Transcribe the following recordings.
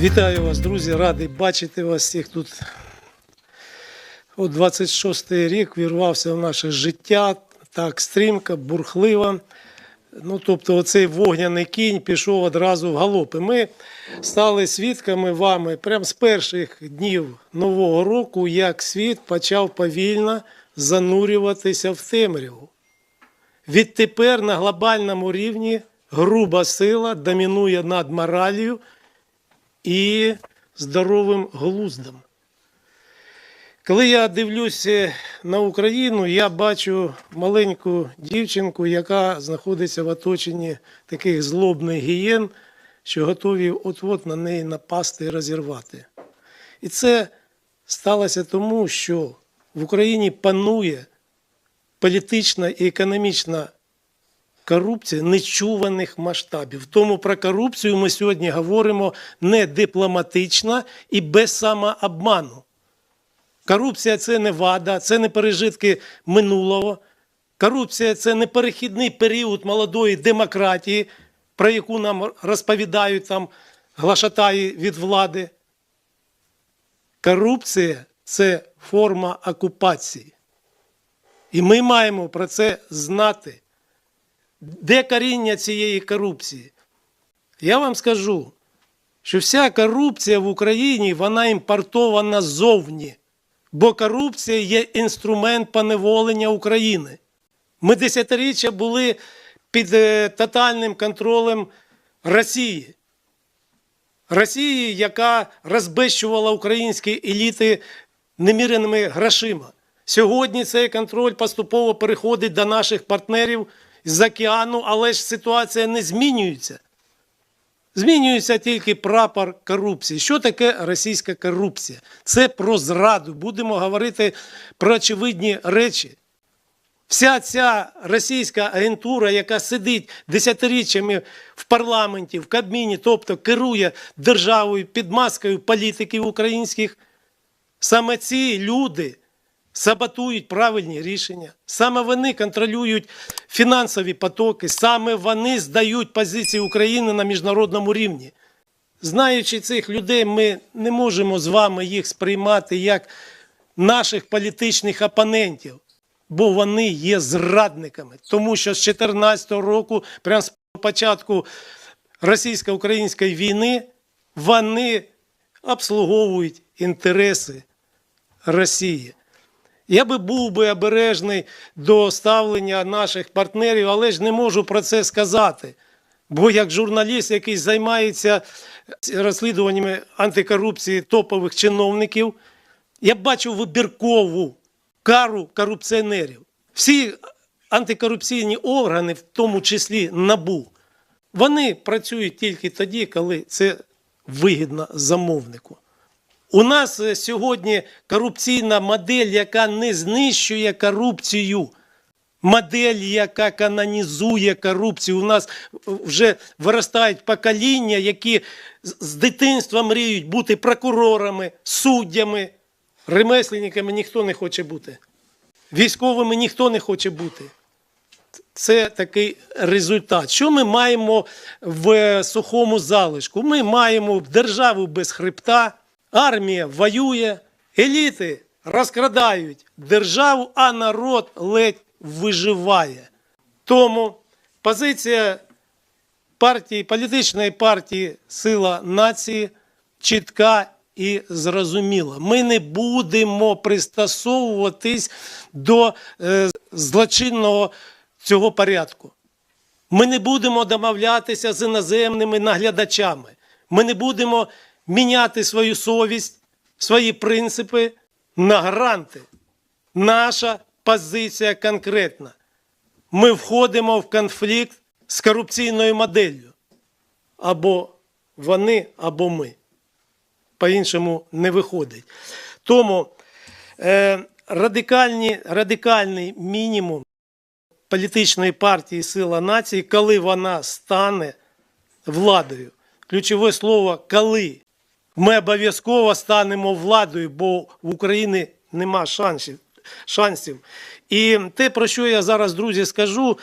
Вітаю вас, друзі! Радий бачити вас всіх тут. От 26-й рік вірвався в наше життя так стрімко, бурхливо. Ну, тобто, оцей вогняний кінь пішов одразу в галоп. І ми стали свідками вами прямо з перших днів Нового року, як світ почав повільно занурюватися в темряву. Відтепер на глобальному рівні груба сила домінує над моралью і здоровим глуздом. Коли я дивлюся на Україну, я бачу маленьку дівчинку, яка знаходиться в оточенні таких злобних гієн, що готові от-от на неї напасти і розірвати. І це сталося тому, що в Україні панує політична і економічна корупція нечуваних масштабів. Тому про корупцію ми сьогодні говоримо не дипломатично і без самообману. Корупція це не вада, це не пережитки минулого. Корупція це не перехідний період молодої демократії, про яку нам розповідають там глашатаї від влади. Корупція це форма окупації. І ми маємо про це знати. Де коріння цієї корупції? Я вам скажу, що вся корупція в Україні вона імпортована ззовні, бо корупція є інструмент поневолення України. Ми десятиріччя були під е, тотальним контролем Росії. Росії, яка розбещувала українські еліти неміреними грошима. Сьогодні цей контроль поступово переходить до наших партнерів з океану, але ж ситуація не змінюється. Змінюється тільки прапор корупції. Що таке російська корупція? Це про зраду. Будемо говорити про очевидні речі. Вся ця російська агентура, яка сидить десятиріччями в парламенті, в Кабміні, тобто керує державою під маскою політиків українських, саме ці люди саботують правильні рішення, саме вони контролюють фінансові потоки, саме вони здають позиції України на міжнародному рівні. Знаючи цих людей, ми не можемо з вами їх сприймати як наших політичних опонентів, бо вони є зрадниками. Тому що з 2014 року, прямо з початку російсько-української війни, вони обслуговують інтереси Росії. Я би був би обережний до ставлення наших партнерів, але ж не можу про це сказати. Бо як журналіст, який займається розслідуваннями антикорупції топових чиновників, я бачу вибіркову кару корупціонерів. Всі антикорупційні органи, в тому числі НАБУ, вони працюють тільки тоді, коли це вигідно замовнику. У нас е, сьогодні корупційна модель, яка не знищує корупцію. Модель, яка канонізує корупцію. У нас вже виростають покоління, які з- дитинства мріють бути прокурорами, суддями, ремесленниками ніхто не хоче бути. Військовими ніхто не хоче бути. Це такий результат. Що ми маємо в сухому залишку? Ми маємо державу без хребта, армія воює, еліти розкрадають державу, а народ ледь виживає. Тому позиція партії, політичної партії Сила нації чітка і зрозуміла. Ми не будемо пристосовуватись до е, злочинного цього порядку. Ми не будемо домовлятися з іноземними наглядачами. Ми не будемо міняти свою совість, свої принципи на гранти. Наша позиція конкретна. Ми входимо в конфлікт з корупційною моделлю. Або вони, або ми. По-іншому не виходить. Тому е, радикальні, радикальний мінімум політичної партії Сила нації, коли вона стане владою. Ключове слово коли. Ми обов'язково станемо владою, бо в Україні нема шансів. шансів. І те, про що я зараз, друзі, скажу,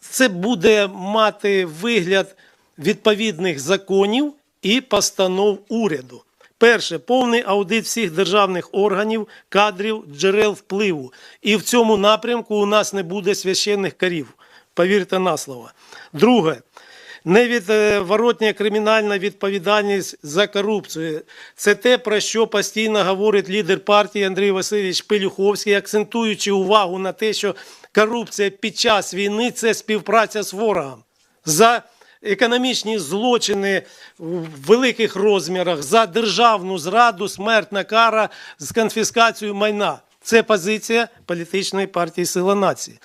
це буде мати вигляд відповідних законів і постанов уряду. Перше, повний аудит всіх державних органів, кадрів, джерел впливу. І в цьому напрямку у нас не буде священних корів. Повірте на слово. Друге, невідворотня кримінальна відповідальність за корупцію. Це те, про що постійно говорить лідер партії Андрій Васильович Пелюховський, акцентуючи увагу на те, що корупція під час війни це співпраця з ворогом. За економічні злочини в великих розмірах, за державну зраду, смертна кара з конфіскацією майна. Це позиція політичної партії Сила нації.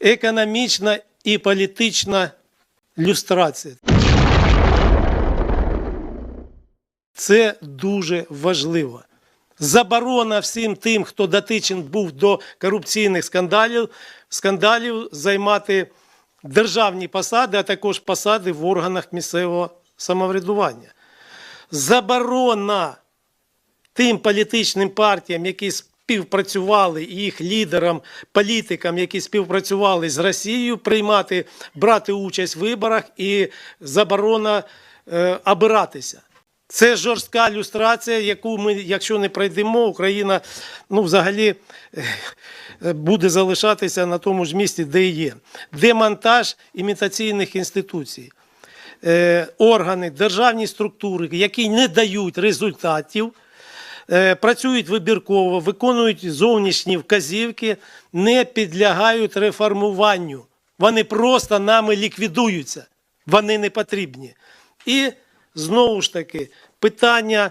Економічна і політична люстрація. Це дуже важливо. Заборона всім тим, хто дотичен був до корупційних скандалів, скандалів займати державні посади, а також посади в органах місцевого самоврядування. Заборона тим політичним партіям, які співпрацювали, і їх лідерам, політикам, які співпрацювали з Росією, приймати, брати участь в виборах і заборона е, обиратися. Це жорстка люстрація, яку ми, якщо не пройдемо, Україна ну, взагалі е, буде залишатися на тому ж місці, де є. Демонтаж імітаційних інституцій. Е, Органи, державні структури, які не дають результатів, працюють вибірково, виконують зовнішні вказівки, не підлягають реформуванню. Вони просто нами ліквідуються. Вони не потрібні. І знову ж таки питання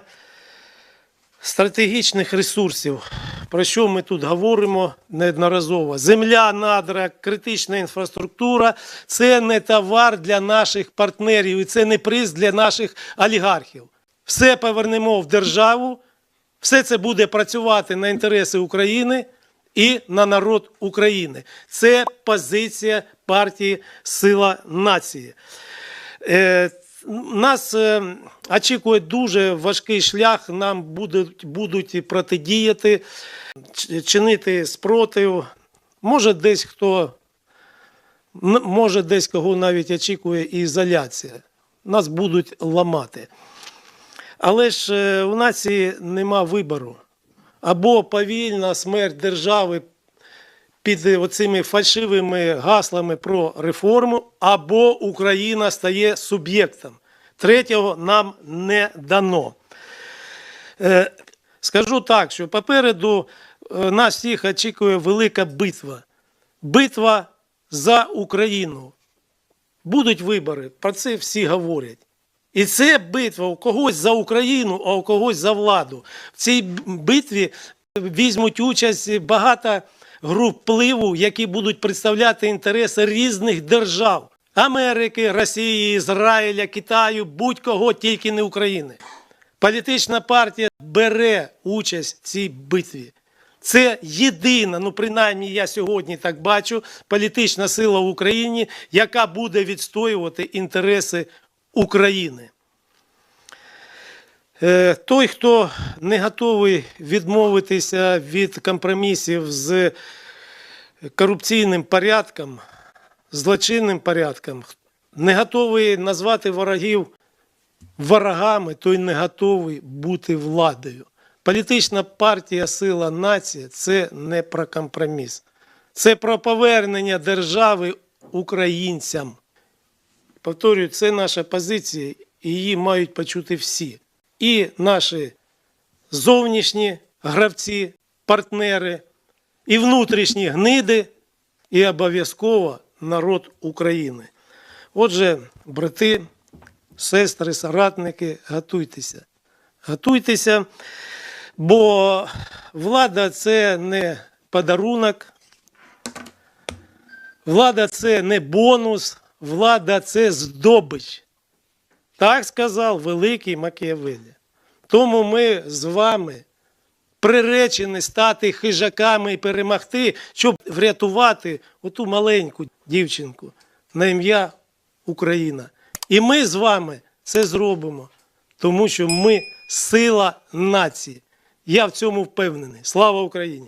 стратегічних ресурсів, про що ми тут говоримо неодноразово. Земля, надра, критична інфраструктура це не товар для наших партнерів і це не приз для наших олігархів. Все повернемо в державу, все це буде працювати на інтереси України і на народ України. Це позиція партії Сила нації. Е, нас е, очікує дуже важкий шлях. Нам будуть, будуть протидіяти, чинити спротив. Може, десь хто може, десь кого навіть очікує і ізоляція. Нас будуть ламати. Але ж е, у нації нема вибору. Або повільна смерть держави під оцими фальшивими гаслами про реформу, або Україна стає суб'єктом. Третього нам не дано. Е, Скажу так, що попереду е, нас всіх очікує велика битва. Битва за Україну. Будуть вибори, про це всі говорять. І це битва у когось за Україну, а у когось за владу. В цій битві візьмуть участь багато груп впливу, які будуть представляти інтереси різних держав Америки, Росії, Ізраїля, Китаю, будь-кого, тільки не України. Політична партія бере участь в цій битві. Це єдина, ну принаймні я сьогодні так бачу, політична сила в Україні, яка буде відстоювати інтереси України. Е, Той, хто не готовий відмовитися від компромісів з корупційним порядком, злочинним порядком, не готовий назвати ворогів ворогами, той не готовий бути владою. Політична партія Сила нація це не про компроміс. Це про повернення держави українцям. Повторюю, це наша позиція, і її мають почути всі. І наші зовнішні гравці, партнери, і внутрішні гниди, і обов'язково народ України. Отже, брати, сестри, соратники, готуйтеся. Готуйтеся, бо влада це не подарунок, влада це не бонус, влада це здобич. Так сказав великий Макіавелі. Тому ми з вами приречені стати хижаками і перемогти, щоб врятувати оту маленьку дівчинку на ім'я Україна. І ми з вами це зробимо, тому що ми сила нації. Я в цьому впевнений. Слава Україні!